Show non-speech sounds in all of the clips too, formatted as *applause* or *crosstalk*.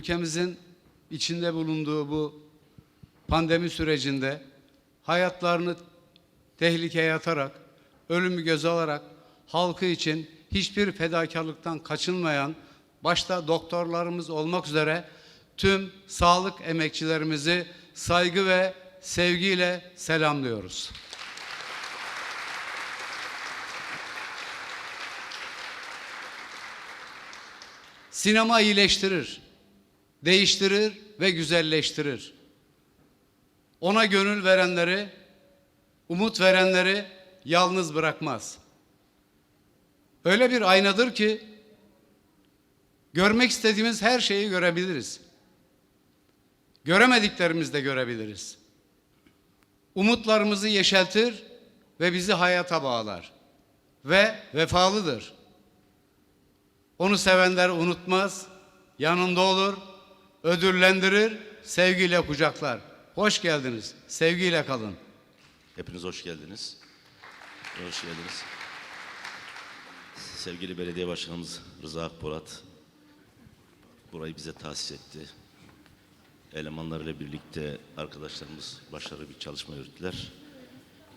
ülkemizin içinde bulunduğu bu pandemi sürecinde hayatlarını tehlikeye atarak, ölümü göze alarak halkı için hiçbir fedakarlıktan kaçınmayan başta doktorlarımız olmak üzere tüm sağlık emekçilerimizi saygı ve sevgiyle selamlıyoruz. Sinema iyileştirir, değiştirir ve güzelleştirir. Ona gönül verenleri, umut verenleri yalnız bırakmaz. Öyle bir aynadır ki görmek istediğimiz her şeyi görebiliriz. Göremediklerimizi de görebiliriz. Umutlarımızı yeşertir ve bizi hayata bağlar. Ve vefalıdır. Onu sevenler unutmaz, yanında olur, ödüllendirir, sevgiyle kucaklar. Hoş geldiniz, sevgiyle kalın. Hepiniz hoş geldiniz. Hoş geldiniz. Sevgili belediye başkanımız Rıza Akpolat burayı bize tahsis etti. Elemanlarıyla birlikte arkadaşlarımız başarılı bir çalışma yürüttüler.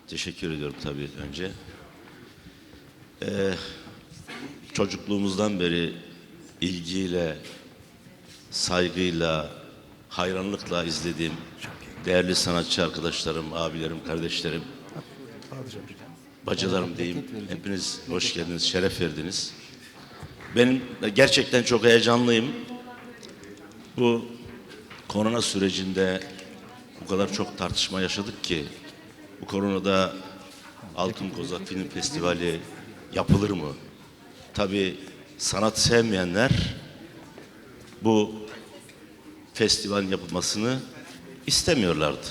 Teşekkür ediyorum tabii önce. Ee, çocukluğumuzdan beri ilgiyle, saygıyla, hayranlıkla izlediğim değerli sanatçı arkadaşlarım, abilerim, kardeşlerim, bacılarım diyeyim. Hepiniz hoş geldiniz, şeref verdiniz. Benim gerçekten çok heyecanlıyım. Bu korona sürecinde bu kadar çok tartışma yaşadık ki bu koronada Altın Kozak Film Festivali yapılır mı? Tabii sanat sevmeyenler bu festivalin yapılmasını istemiyorlardı.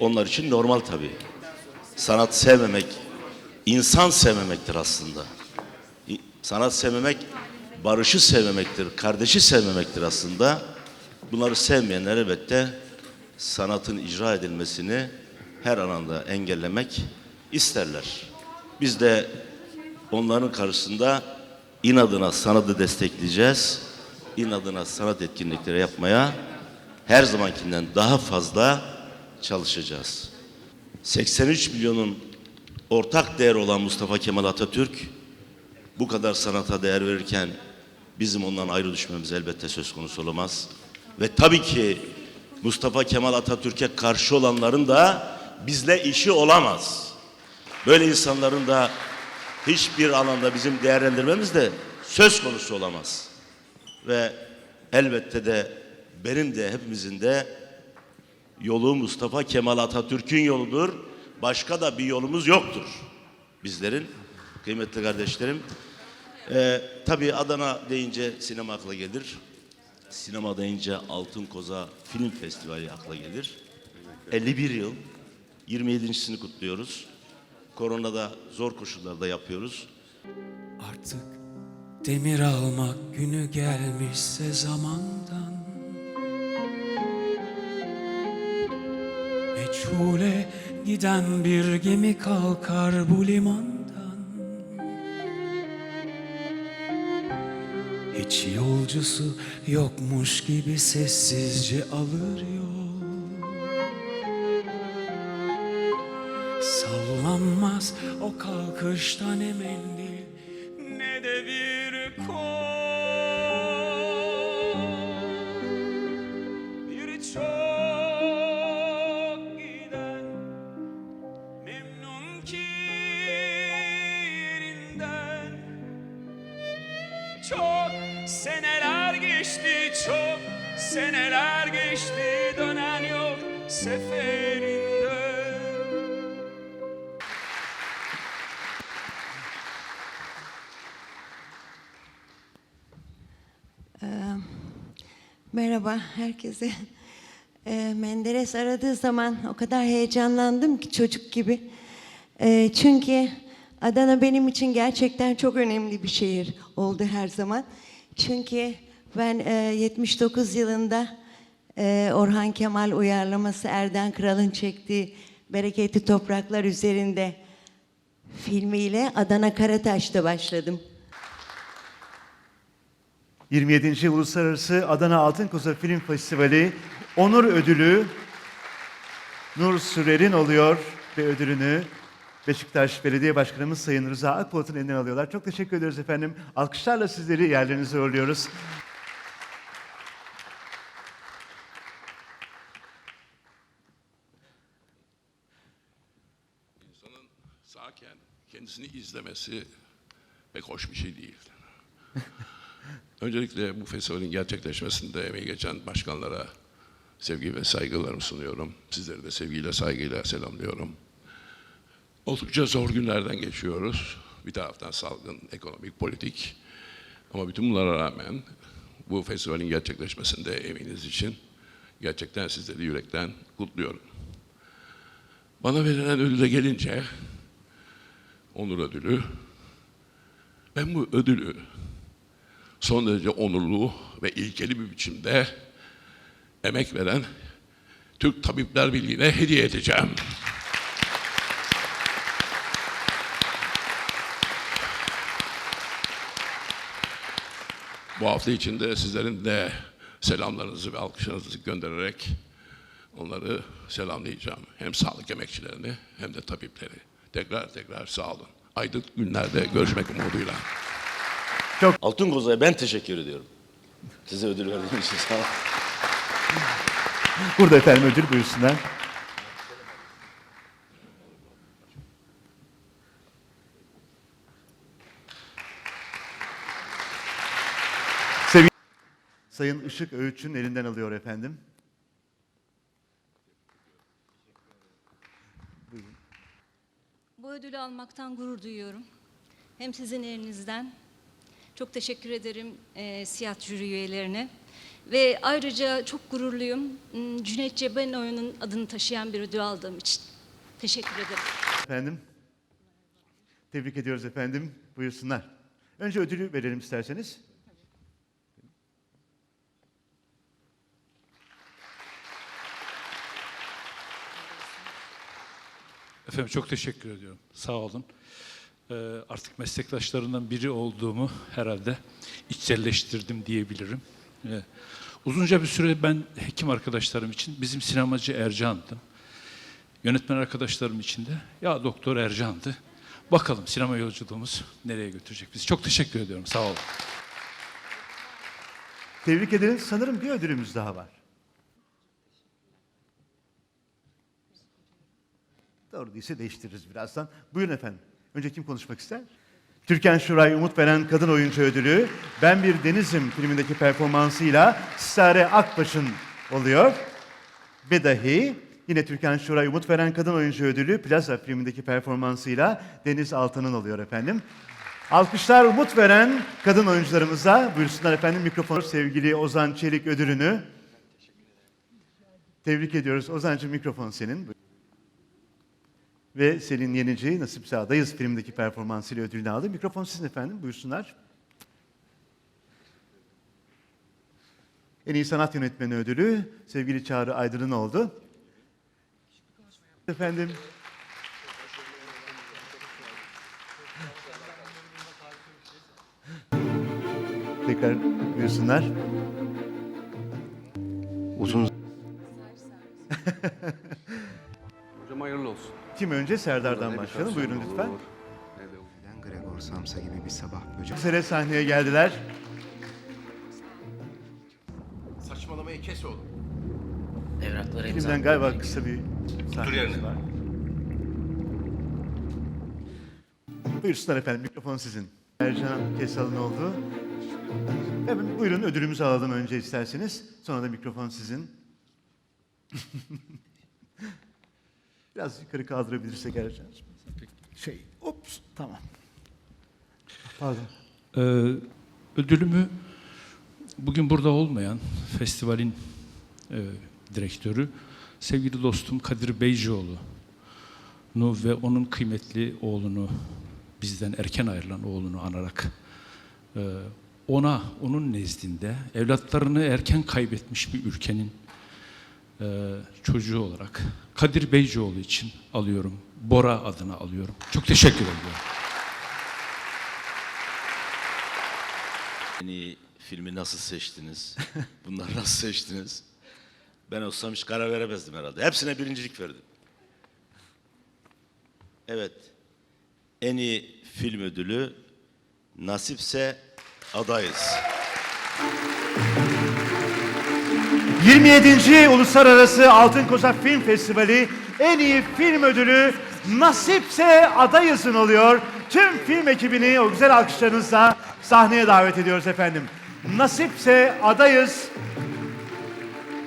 Onlar için normal tabii. Sanat sevmemek, insan sevmemektir aslında. Sanat sevmemek, barışı sevmemektir, kardeşi sevmemektir aslında. Bunları sevmeyenler elbette sanatın icra edilmesini her alanda engellemek isterler. Biz de onların karşısında inadına sanatı destekleyeceğiz. İnadına sanat etkinlikleri yapmaya her zamankinden daha fazla çalışacağız. 83 milyonun ortak değer olan Mustafa Kemal Atatürk bu kadar sanata değer verirken bizim ondan ayrı düşmemiz elbette söz konusu olamaz. Ve tabii ki Mustafa Kemal Atatürk'e karşı olanların da bizle işi olamaz. Böyle insanların da hiçbir alanda bizim değerlendirmemiz de söz konusu olamaz. Ve elbette de benim de hepimizin de yolu Mustafa Kemal Atatürk'ün yoludur. Başka da bir yolumuz yoktur bizlerin. Kıymetli kardeşlerim. Ee, tabii Adana deyince sinema akla gelir. Sinema deyince Altın Koza Film Festivali akla gelir. 51 yıl, 27.sini kutluyoruz. Koronada zor koşullarda yapıyoruz. Artık demir almak günü gelmişse zamandan. Meçhule giden bir gemi kalkar bu limandan. Hiç yolcusu yokmuş gibi sessizce alır yol. Sallanmaz o kalkışta ne mendil ne de bir kol. Giden memnun ki yerinden. Çok seneler geçti çok seneler geçti. Dönen yok seferinden Merhaba herkese. Eee, Menderes aradığı zaman o kadar heyecanlandım ki çocuk gibi. Eee, çünkü Adana benim için gerçekten çok önemli bir şehir oldu her zaman. Çünkü ben eee, 79 yılında eee, Orhan Kemal uyarlaması Erden Kral'ın çektiği Bereketli Topraklar üzerinde filmiyle Adana Karataş'ta başladım. 27. Uluslararası Adana Altın Koza Film Festivali Onur Ödülü Nur Sürer'in oluyor ve ödülünü Beşiktaş Belediye Başkanımız Sayın Rıza Akpolat'ın elinden alıyorlar. Çok teşekkür ediyoruz efendim. Alkışlarla sizleri yerlerinize uğurluyoruz. İnsanın sağken kendisini izlemesi pek hoş bir şey değil. *laughs* Öncelikle bu festivalin gerçekleşmesinde emeği geçen başkanlara sevgi ve saygılarımı sunuyorum. Sizleri de sevgiyle, saygıyla selamlıyorum. Oldukça zor günlerden geçiyoruz. Bir taraftan salgın, ekonomik, politik. Ama bütün bunlara rağmen bu festivalin gerçekleşmesinde emeğiniz için gerçekten sizleri yürekten kutluyorum. Bana verilen ödüle gelince, onur ödülü, ben bu ödülü son derece onurlu ve ilkeli bir biçimde emek veren Türk Tabipler Birliği'ne hediye edeceğim. Bu hafta içinde sizlerin de selamlarınızı ve alkışlarınızı göndererek onları selamlayacağım. Hem sağlık emekçilerini hem de tabipleri. Tekrar tekrar sağ olun. Aydın günlerde görüşmek umuduyla. Altın Koza'ya ben teşekkür ediyorum. Size ödül verdiğim için sağ olun. Burada efendim ödül buyursunlar. Sevgili Sayın Işık Öğütçü'nün elinden alıyor efendim. Bu ödülü almaktan gurur duyuyorum. Hem sizin elinizden. Çok teşekkür ederim e, siyah jüri üyelerine. Ve ayrıca çok gururluyum. Hmm, Cüneyt Cebenoğlu'nun adını taşıyan bir ödül aldığım için. Teşekkür ederim. Efendim. Tebrik ediyoruz efendim. Buyursunlar. Önce ödülü verelim isterseniz. Efendim çok teşekkür ediyorum. Sağ olun. Ee, artık meslektaşlarından biri olduğumu herhalde içselleştirdim diyebilirim. Ee, uzunca bir süre ben hekim arkadaşlarım için bizim sinemacı Ercan'dım. Yönetmen arkadaşlarım için de ya doktor Ercan'dı. Bakalım sinema yolculuğumuz nereye götürecek bizi. Çok teşekkür ediyorum. Sağ olun. Tebrik ederiz. Sanırım bir ödülümüz daha var. Doğru değilse değiştiririz birazdan. Buyurun efendim. Önce kim konuşmak ister? Türkan Şuray umut veren kadın oyuncu ödülü Ben Bir Denizim filmindeki performansıyla Sare Akbaş'ın oluyor. Ve dahi yine Türkan Şuray umut veren kadın oyuncu ödülü Plaza filmindeki performansıyla Deniz Altan'ın oluyor efendim. Alkışlar umut veren kadın oyuncularımıza buyursunlar efendim mikrofonu sevgili Ozan Çelik ödülünü. Tebrik ediyoruz. Ozancığım mikrofon senin. Ve Selin Yenici Nasip Sağ'dayız filmdeki performansıyla ödülünü aldı. Mikrofon sizin efendim. Buyursunlar. En iyi sanat yönetmeni ödülü sevgili Çağrı Aydın'ın oldu. Efendim. Tekrar buyursunlar. Uzun *laughs* olsun. Kim önce? Serdar'dan başlayalım. Buyurun lütfen. neden Gregor Samsa gibi bir sabah böcek Mesele sahneye geldiler. Saçmalamayı kes oğlum. Filmden galiba kısa bir sahnemiz var. Buyursunlar efendim, mikrofon sizin. Ercan Kesal'ın oldu. Evet, buyurun ödülümüzü alalım önce isterseniz. Sonra da mikrofon sizin. *laughs* Biraz yukarı kaldırabilirsek Ercan. Şey, ops, tamam. Pardon. Ee, ödülümü bugün burada olmayan festivalin e, direktörü sevgili dostum Kadir Beycioğlu'nu ve onun kıymetli oğlunu bizden erken ayrılan oğlunu anarak e, ona onun nezdinde evlatlarını erken kaybetmiş bir ülkenin e, çocuğu olarak Kadir Beycioğlu için alıyorum. Bora adına alıyorum. Çok teşekkür ediyorum. En iyi filmi nasıl seçtiniz? *laughs* Bunları nasıl seçtiniz? Ben olsam hiç karar veremezdim herhalde. Hepsine birincilik verdim. Evet. En iyi film ödülü nasipse adayız. 27. Uluslararası Altın Koza Film Festivali en iyi film ödülü nasipse adayızın oluyor. Tüm film ekibini o güzel alkışlarınızla sahneye davet ediyoruz efendim. Nasipse adayız.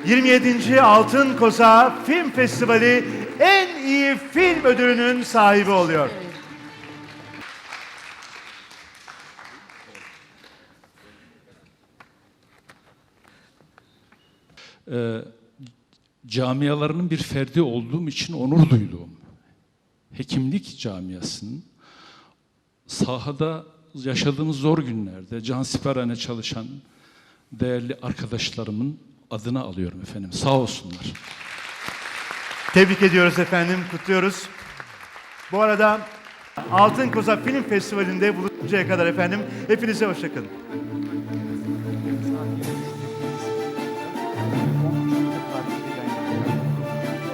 27. Altın Koza Film Festivali en iyi film ödülünün sahibi oluyor. Ee, camialarının bir ferdi olduğum için onur duyduğum hekimlik camiasının sahada yaşadığımız zor günlerde cansiperhane çalışan değerli arkadaşlarımın adına alıyorum efendim. Sağ olsunlar. Tebrik ediyoruz efendim, kutluyoruz. Bu arada Altın Koza Film Festivali'nde bulununcaya kadar efendim hepinize hoşçakalın.